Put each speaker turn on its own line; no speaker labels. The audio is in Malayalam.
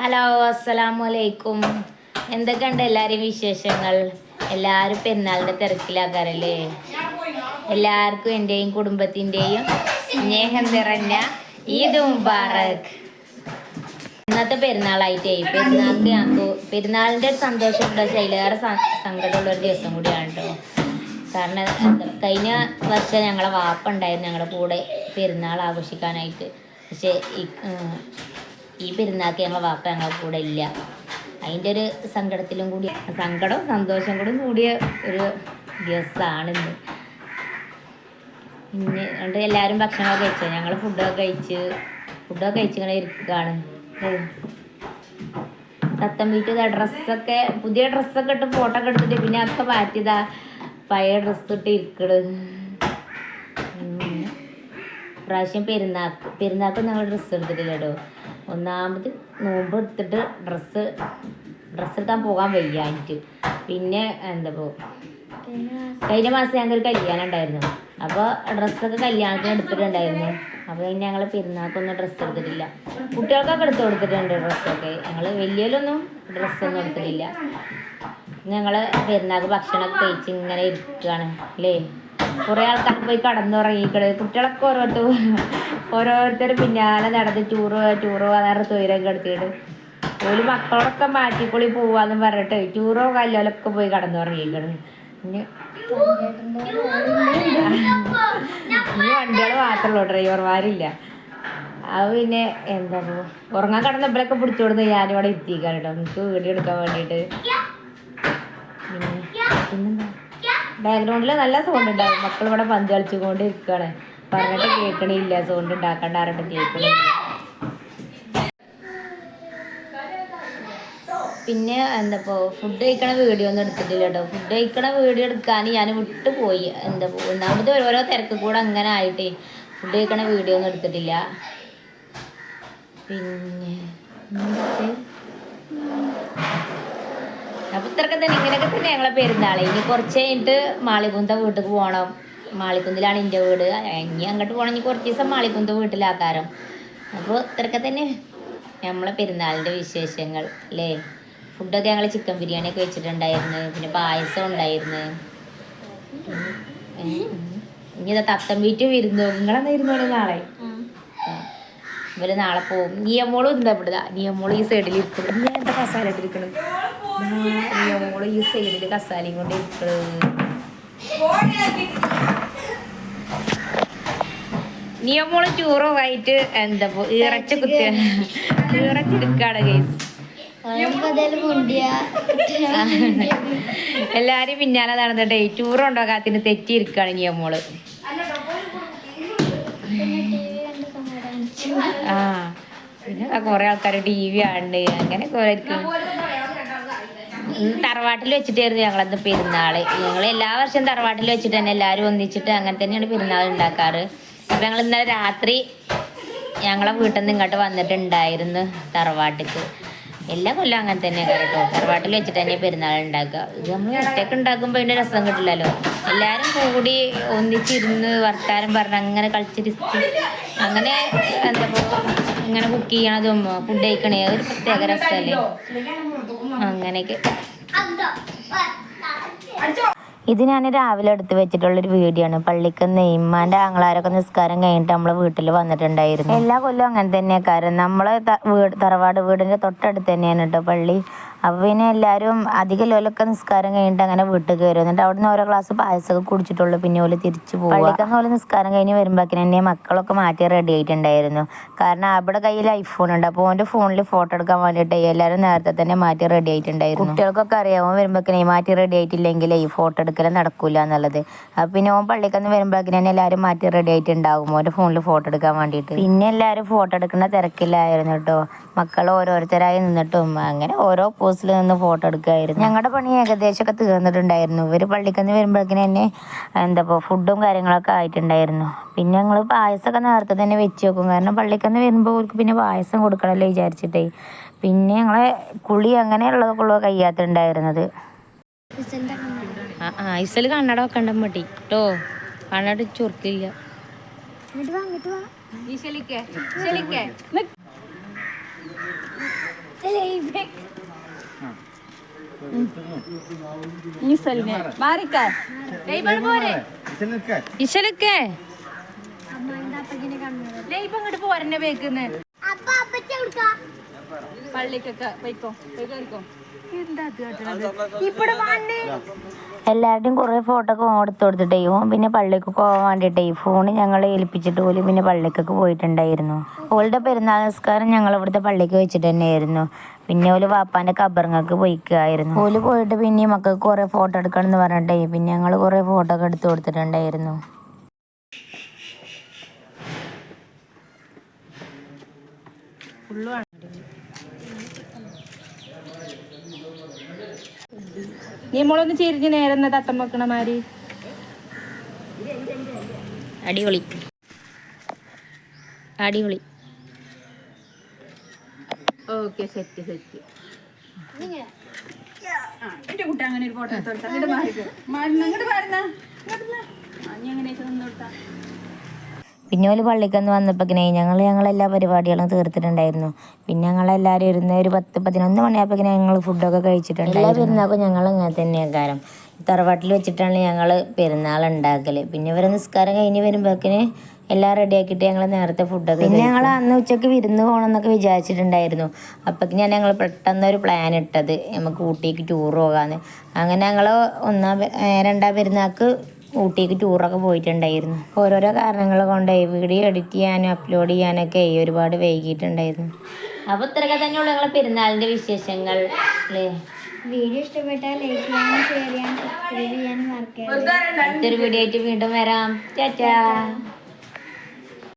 ഹലോ അസ്സലാമു അലൈക്കും എന്തൊക്കെയുണ്ട് എല്ലാവരും വിശേഷങ്ങൾ? എല്ലാവരും പെരുന്നാളിന്റെ തിരക്കിലാക്കാറല്ലേ? എല്ലാവർക്കും എന്റെയും കുടുംബത്തിന്റെയും സ്നേഹം നിറഞ്ഞ ഈദ് മുബാറക്. ഇന്നത്തെ പെരുന്നാളായിട്ടേ പെരുന്നാൾക്ക് ഞങ്ങൾക്ക് പെരുന്നാളിന്റെ ഒരു സന്തോഷം ഉണ്ടോ ചൈലേറെ സ- സങ്കടമുള്ള ഒരു ദിവസം കൂടിയാണ് കേട്ടോ കാരണം കഴിഞ്ഞ വർഷം ഞങ്ങളെ വാപ്പ ഉണ്ടായിരുന്നു ഞങ്ങളുടെ കൂടെ പെരുന്നാൾ ആഘോഷിക്കാനായിട്ട്. പക്ഷേ ഈ പെരുന്നാക്ക് ഞങ്ങളെ വാപ്പ ഞങ്ങളുടെ കൂടെ ഇല്ല. അതിന്റെ ഒരു സങ്കടത്തിലും കൂടി സങ്കടവും സന്തോഷം കൂടി കൂടിയ ഒരു ദിവസമാണിന്ന് പിന്നെ അതുകൊണ്ട് എല്ലാവരും ഭക്ഷണമൊക്കെ കഴിച്ചു? ഞങ്ങൾ ഫുഡൊക്കെ കഴിച്ച് ഫുഡൊക്കെ കഴിച്ചിങ്ങനെ ഇരിക്കുകയാണ് തത്തം വീട്ടിൽ ഡ്രസ്സൊക്കെ പുതിയ ഡ്രസ്സൊക്കെ ഇട്ട് ഫോട്ടോ ഒക്കെ എടുത്തിട്ട് പിന്നെ ഒക്കെ മാറ്റിയതാ പഴയ ഡ്രസ്സ് ഇട്ട് ഇരിക്കണ്. ഉം. പ്രാവശ്യം പെരുന്നാക്ക് പെരുന്നാക്ക് ഞങ്ങൾ ഡ്രസ്സ് എടുത്തിട്ടില്ല കേട്ടോ. ഒന്നാമത് നോമ്പ് എടുത്തിട്ട് ഡ്രസ്സ് ഡ്രസ്സ് എടുക്കാൻ പോകാൻ വയ്യാഞ്ഞിട്ട് പിന്നെ എന്താ കഴിഞ്ഞ മാസം ഞങ്ങൾക്ക് കല്യാണം ഉണ്ടായിരുന്നു. അപ്പോൾ ഡ്രസ്സൊക്കെ കല്യാണത്തിന് എടുത്തിട്ടുണ്ടായിരുന്നു. അപ്പോൾ പിന്നെ ഞങ്ങൾ പെരുന്നാൾക്കൊന്നും ഡ്രസ്സ് എടുത്തിട്ടില്ല. കുട്ടികൾക്കൊക്കെ എടുത്ത് കൊടുത്തിട്ടുണ്ട് ഡ്രസ്സൊക്കെ. ഞങ്ങൾ വലിയതിലൊന്നും ഡ്രസ്സൊന്നും എടുത്തിട്ടില്ല. ഞങ്ങൾ പെരുന്നാൾക്ക് ഭക്ഷണമൊക്കെ കഴിച്ച് ഇങ്ങനെ ഇരിക്കുകയാണ് അല്ലേ? കുറേ ആൾക്കാർ പോയി കടന്നുറങ്ങിക്കളെ കുട്ടികളൊക്കെ ഓരോരുത്തർ ഓരോരുത്തർ പിന്നാലെ നടന്ന് ടൂറ് ടൂറ് പോകാൻ തൊയിലൊക്കെ കെടുത്തിട്ട് ഒരു മക്കളൊക്കെ മാറ്റിക്കൊളി പോവാന്ന് പറഞ്ഞിട്ട് ടൂറോ കല്ലോലൊക്കെ പോയി കടന്നു പറഞ്ഞിരിക്കണ് ഇനി വണ്ടികൾ മാത്രമേ ഉള്ളൂ ഡ്രൈവർമാരില്ല. അത് പിന്നെ എന്താ ഉറങ്ങാൻ കിടന്നപ്പോഴൊക്കെ കൊടുത്ത് ഞാനിവിടെ എത്തിക്കാൻ കേട്ടോ. എനിക്ക് വീഡിയോ എടുക്കാൻ വേണ്ടിട്ട് പിന്നെ പിന്നെന്താ? ബാക്ക്ഗ്രൗണ്ടിൽ നല്ല സൗണ്ട് ഉണ്ടാവും മക്കൾ ഇവിടെ പന്ത് കളിച്ചുകൊണ്ട് ഇരിക്കുകയാണ് പറഞ്ഞിട്ട് കേൾക്കണില്ല സൗണ്ട് ഉണ്ടാക്കണ്ട പറഞ്ഞിട്ട് കേൾക്കണില്ല പിന്നെ എന്താ ഇപ്പോൾ ഫുഡ് കഴിക്കണ വീഡിയോ ഒന്നും എടുത്തിട്ടില്ല കേട്ടോ ഫുഡ് കഴിക്കണ വീഡിയോ എടുക്കാൻ ഞാൻ വിട്ടുപോയി എന്താ ഒന്നാമത് ഓരോ തിരക്ക് കൂടെ അങ്ങനെ ആയിട്ടേ ഫുഡ് കഴിക്കണ വീഡിയോ ഒന്നും എടുത്തിട്ടില്ല. പിന്നെ? അപ്പൊ ഇത്രയൊക്കെ തന്നെ ഇങ്ങനെയൊക്കെ തന്നെ ഞങ്ങളെ പെരുന്നാളെ. ഇനി കുറച്ച് കഴിഞ്ഞിട്ട് മാളികുന്ത വീട്ടിൽ പോകണം മാളിക്കുന്തിലാണ് എന്റെ വീട്. ഇനി അങ്ങോട്ട് പോകണമെങ്കിൽ കുറച്ച് ദിവസം മാളിക്കുന്ന് വീട്ടിലാക്കാരം അപ്പോൾ ഇത്രയൊക്കെ തന്നെ നമ്മളെ പെരുന്നാളിന്റെ വിശേഷങ്ങൾ അല്ലേ? ഫുഡൊക്കെ ഞങ്ങൾ ചിക്കൻ ബിരിയാണി ഒക്കെ വെച്ചിട്ടുണ്ടായിരുന്നു. പിന്നെ പായസം ഉണ്ടായിരുന്നു. ഇനി ഇതാ തത്തം വീറ്റ് വരുന്നു. നിങ്ങളെന്ന് ഇരുന്നോളൂ നാളെ. ഇവർ നാളെ പോകും നിയമോളും എന്താ ഇവിടുക നിയമോൾ ഈ സൈഡിൽ ഇരിക്കണം. ഞാൻ എന്താ കസാല ഇട്ടിരിക്കണം നിയമോൾ ഈ സൈഡിൽ കസാലയും കൊണ്ട് നിയമോൾ ചൂറോ ആയിട്ട് എന്താ ഇറച്ച കുത്തിയ ഇറച്ചെടുക്കാണ് കേസ് എല്ലാരും പിന്നാലെ നടന്നിട്ടേ ടൂർ ഉണ്ടാകാത്തിന് തെറ്റിയിരിക്കാണ് നിയമോൾ ആ പിന്നെ കുറെ ആൾക്കാർ ടി വി ആണ്ട് അങ്ങനെ കുറെ തറവാട്ടിൽ വെച്ചിട്ടായിരുന്നു ഞങ്ങളന്ന് പെരുന്നാൾ. ഞങ്ങൾ എല്ലാ വർഷവും തറവാട്ടിൽ വെച്ചിട്ട് തന്നെ എല്ലാവരും ഒന്നിച്ചിട്ട് അങ്ങനെ തന്നെയാണ് പെരുന്നാൾ ഉണ്ടാക്കാറ്. അപ്പൊ ഞങ്ങൾ ഇന്നലെ രാത്രി ഞങ്ങളെ വീട്ടിൽ നിന്ന് ഇങ്ങോട്ട് വന്നിട്ടുണ്ടായിരുന്നു തറവാട്ടിക്ക്. എല്ലാ കൊല്ലം അങ്ങനെ തന്നെ കേട്ടോ. തറവാട്ടിൽ വെച്ചിട്ട് തന്നെ പെരുന്നാൾ ഉണ്ടാക്കുക. ഇത് നമ്മൾ ഒറ്റയ്ക്ക് ഉണ്ടാക്കുമ്പോൾ അതിന്റെ രസം കിട്ടില്ലല്ലോ. എല്ലാരും കൂടി ഒന്നിച്ചിരുന്ന് വർത്താനം പറഞ്ഞ് അങ്ങനെ കളിച്ചിരിച്ച് അങ്ങനെ എന്താ ഇങ്ങനെ കുക്ക് ചെയ്യണതും ഫുഡ് കഴിക്കണേ ഒരു പ്രത്യേക രസമല്ലേ അങ്ങനെയൊക്കെ. ഇത് ഞാൻ രാവിലെ എടുത്ത് വെച്ചിട്ടുള്ളൊരു വീഡിയോ ആണ് പള്ളിക്ക് നെയ്മാന്റെ ആങ്ങളാരൊക്കെ നിസ്കാരം കഴിഞ്ഞിട്ട് നമ്മളെ വീട്ടിൽ വന്നിട്ടുണ്ടായിരുന്നു. എല്ലാ കൊല്ലവും അങ്ങനെ തന്നെയാണ് കാരണം നമ്മളെ വീട് തറവാട് വീടിന്റെ തൊട്ടടുത്ത് തന്നെയാണ് കേട്ടോ പള്ളി. അപ്പോൾ പിന്നെ എല്ലാവരും അധികം ലോലൊക്കെ നിസ്കാരം കഴിഞ്ഞിട്ട് അങ്ങനെ വീട്ടിൽ കയറും എന്നിട്ട് അവിടെ നിന്ന് ഓരോ ഗ്ലാസ് പായസമൊക്കെ കുടിച്ചിട്ടുള്ളൂ. പിന്നെ ഓൽ തിരിച്ചു പോകും ഓൽ നിസ്കാരം കഴിഞ്ഞ് വരുമ്പോഴേക്കും തന്നെ മക്കളൊക്കെ മാറ്റി റെഡി ആയിട്ടുണ്ടായിരുന്നു. കാരണം അവിടെ കയ്യിൽ ഐഫോൺ ഉണ്ട്. അപ്പോൾ ഓന്റെ ഫോണിൽ ഫോട്ടോ എടുക്കാൻ വേണ്ടിയിട്ട് എല്ലാവരും നേരത്തെ തന്നെ മാറ്റി റെഡി ആയിട്ടുണ്ടായിരുന്നു. കുട്ടികൾക്കൊക്കെ അറിയാമോ വരുമ്പോഴേക്കിനെ മാറ്റി റെഡി ആയിട്ടില്ലെങ്കിൽ ഈ ഫോട്ടോ എടുക്കൽ നടക്കൂല എന്നുള്ളത്. അപ്പോൾ പിന്നെ ഓൻ പള്ളിക്കന്ന് വരുമ്പോഴേക്കിന് തന്നെ എല്ലാവരും മാറ്റി റെഡി ആയിട്ടുണ്ടാകും ഓന്റെ ഫോണിൽ ഫോട്ടോ എടുക്കാൻ വേണ്ടിയിട്ട്. പിന്നെ എല്ലാവരും ഫോട്ടോ എടുക്കുന്ന തിരക്കിലായിരുന്നു കേട്ടോ മക്കൾ ഓരോരുത്തരായി നിന്നിട്ടും അങ്ങനെ ഓരോ പോസ്റ്റിൽ നിന്ന് ഫോട്ടോ എടുക്കുമായിരുന്നു ഞങ്ങളുടെ പണി ഏകദേശമൊക്കെ തീർന്നിട്ടുണ്ടായിരുന്നു. ഇവർ പള്ളിക്കന്ന് വരുമ്പോഴേക്കിന് തന്നെ എന്താ ഇപ്പോൾ ഫുഡും കാര്യങ്ങളൊക്കെ ആയിട്ടുണ്ടായിരുന്നു. പിന്നെ ഞങ്ങൾ പായസമൊക്കെ നേരത്തെ തന്നെ വെച്ച് വെക്കും. കാരണം പള്ളിക്കന്ന് വരുമ്പോൾ അവർക്ക് പിന്നെ പായസം കൊടുക്കണമല്ലോ വിചാരിച്ചിട്ടേ. പിന്നെ ഞങ്ങളെ കുളി അങ്ങനെയുള്ളതൊക്കെ ഉള്ളത് കഴിയാത്തുണ്ടായിരുന്നത് ആ ഐസൽ കണ്ണട വെക്കണ്ട കേട്ടോ കണ്ണട ചൊറുക്കില്ല ഇശലൊക്കെ. ഇപ്പൊ ഇങ്ങോട്ട് പോരന്നെ ബേക്കുന്ന്.
പള്ളിക്കൊക്കെ പോയിക്കോ പോയിക്കോ.
എല്ലാവരുടെയും കുറേ ഫോട്ടോ ഒക്കെ എടുത്ത് കൊടുത്തിട്ടേ ഓൻ പിന്നെ പള്ളിക്ക് പോകാൻ വേണ്ടിയിട്ടേ ഫോൺ ഞങ്ങൾ ഏൽപ്പിച്ചിട്ട് പോലും പിന്നെ പള്ളിക്കൊക്കെ പോയിട്ടുണ്ടായിരുന്നു. ഓളുടെ പെരുന്നാൾ നമസ്കാരം ഞങ്ങൾ ഇവിടുത്തെ പള്ളിക്ക് വെച്ചിട്ട് തന്നെയായിരുന്നു. പിന്നെ ഓൽ വാപ്പാന്റെ കബറിങ്ങക്ക് പോയിക്കായിരുന്നു. ഓൽ പോയിട്ട് പിന്നെ മക്കൾക്ക് കുറേ ഫോട്ടോ എടുക്കണം എന്ന് പറഞ്ഞിട്ടേ പിന്നെ ഞങ്ങൾ കുറേ ഫോട്ടോ ഒക്കെ എടുത്ത് കൊടുത്തിട്ടുണ്ടായിരുന്നു.
നീ മോളൊന്ന് ചിരിഞ്ഞ് നേരെ തത്തം വെക്കണ മാതിരി.
അടിപൊളി. അടിപൊളി.
Okay set set. എന്റെ കുട്ടി അങ്ങനെ ഒരു ഫോട്ടോ എടുത്തോട്ടാ അങ്ങോട്ട് മാറിക്കോ. മാറുന്ന അങ്ങോട്ട് മാറുന്ന. നീ എങ്ങനെയൊക്കെ നിന്നോട്ടാ
പിന്നെ ഓൽ പള്ളിക്കന്ന് വന്നപ്പോക്കിനെ ഞങ്ങൾ ഞങ്ങളെല്ലാ പരിപാടികളും തീർത്തിട്ടുണ്ടായിരുന്നു. പിന്നെ ഞങ്ങളെല്ലാവരും ഇരുന്ന് ഒരു പത്ത് പതിനൊന്ന് മണിയായപ്പോക്കിനെ ഞങ്ങൾ ഫുഡൊക്കെ കഴിച്ചിട്ടുണ്ട് എല്ലാ പെരുന്നാൾക്കും ഞങ്ങൾ ഇങ്ങനെ തന്നെയാണ് കാരണം തറവാട്ടിൽ വെച്ചിട്ടാണ് ഞങ്ങൾ പെരുന്നാൾ ഉണ്ടാക്കൽ പിന്നെ ഇവരെ നിസ്കാരം കഴിഞ്ഞ് വരുമ്പോഴേക്കിന് എല്ലാം റെഡിയാക്കിയിട്ട് ഞങ്ങൾ നേരത്തെ ഫുഡൊക്കെ പിന്നെ ഞങ്ങൾ അന്ന് ഉച്ചയ്ക്ക് വിരുന്ന് പോകണം എന്നൊക്കെ വിചാരിച്ചിട്ടുണ്ടായിരുന്നു. അപ്പോഴേക്ക് ഞാൻ ഞങ്ങൾ പെട്ടെന്ന് ഒരു പ്ലാൻ ഇട്ടത്. നമുക്ക് ഊട്ടിക്ക് ടൂർ പോകാമെന്ന് അങ്ങനെ ഞങ്ങൾ ഒന്നാം രണ്ടാം പെരുന്നാൾക്ക് ഊട്ടിക്ക് ടൂറൊക്കെ പോയിട്ടുണ്ടായിരുന്നു. ഓരോരോ കാരണങ്ങൾ കൊണ്ട് വീഡിയോ എഡിറ്റ് ചെയ്യാനും അപ്ലോഡ് ചെയ്യാനൊക്കെ ഒരുപാട് വൈകിട്ടുണ്ടായിരുന്നു അപ്പോൾ ഇത്രയൊക്കെ തന്നെയുള്ള ഞങ്ങളെ പെരുന്നാളിന്റെ വിശേഷങ്ങൾ അല്ലേ?
വീഡിയോ ഇഷ്ടപ്പെട്ടാൽ ലൈക്ക് ചെയ്യാനും ഷെയർ ചെയ്യാനും സബ്സ്ക്രൈബ് ചെയ്യാനും മറക്കരുത്.
അടുത്തൊരു വീഡിയോ ആയിട്ട് വീണ്ടും വരാം. ടാറ്റാ.